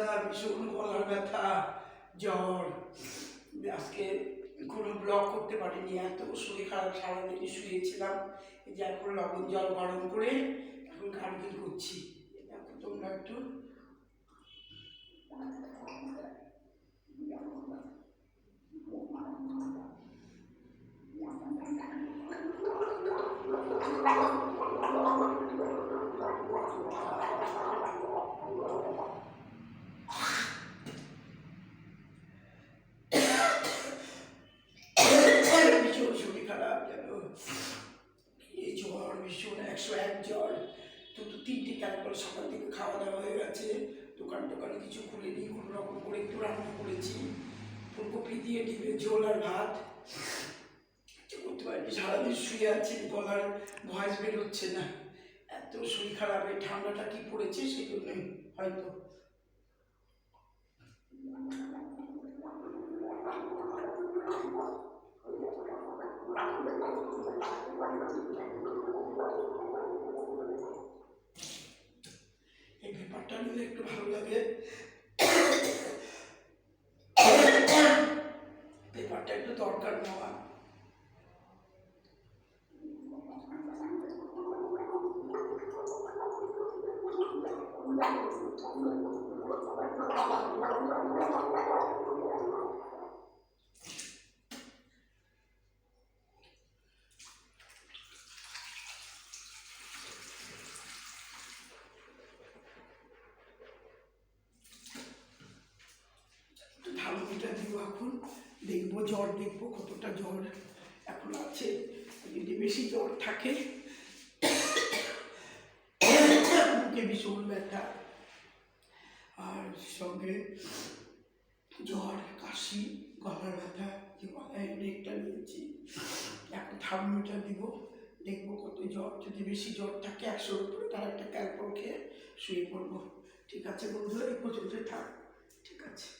বন্ধুরা ভীষণ গলার ব্যথা, জ্বর। আজকে কোনো ব্লক করতে পারিনি, এত শরীর খারাপ সারাদিন শুয়েছিলাম। যে এখন লবণ জল গরম করে এখন গার্গিল করছি। তোমরা একটু ভীষণ শরীর খারাপ যেন এই জ্বর, ভীষণ একশো এক জ্বর। তো তো তিনটে ক্যালকল সকাল থেকে খাওয়া দাওয়া হয়ে গেছে। দোকান টোকানে কিছু খুলিনি, কোনো রকম করে একটু রান্না করেছি। ফুলকপি দিয়ে ডিমের ঝোল আর ভাত। করতে পারিনি, সারাদিন শুয়ে আছি, গলার ভয়েস বের হচ্ছে না। এত শরীর খারাপ, এই ঠান্ডাটা কি পড়েছে সেই জন্যই হয়তো। এই ব্যাপারটা নিলে একটু ভালো লাগে পেপারটা একটু দরকার নেওয়া একটু থার্মোমিটার দিব এখন, দেখব জ্বর, দেখব কতটা জ্বর এখন আছে। যদি বেশি জ্বর থাকে মুখে ভীষণ ব্যথা। আর সঙ্গে জ্বর, কাশি, গলার ব্যথা, যে গলায় ব্রেকটা নিয়েছি এখন থার্মোমিটার দিব, দেখব কত জ্বর। যদি বেশি জ্বর থাকে একশোর উপরে তার একটা ক্যালপল খেয়ে শুয়ে পড়ব। ঠিক আছে বন্ধুরা, এই পর্যন্তই থাক। ঠিক আছে।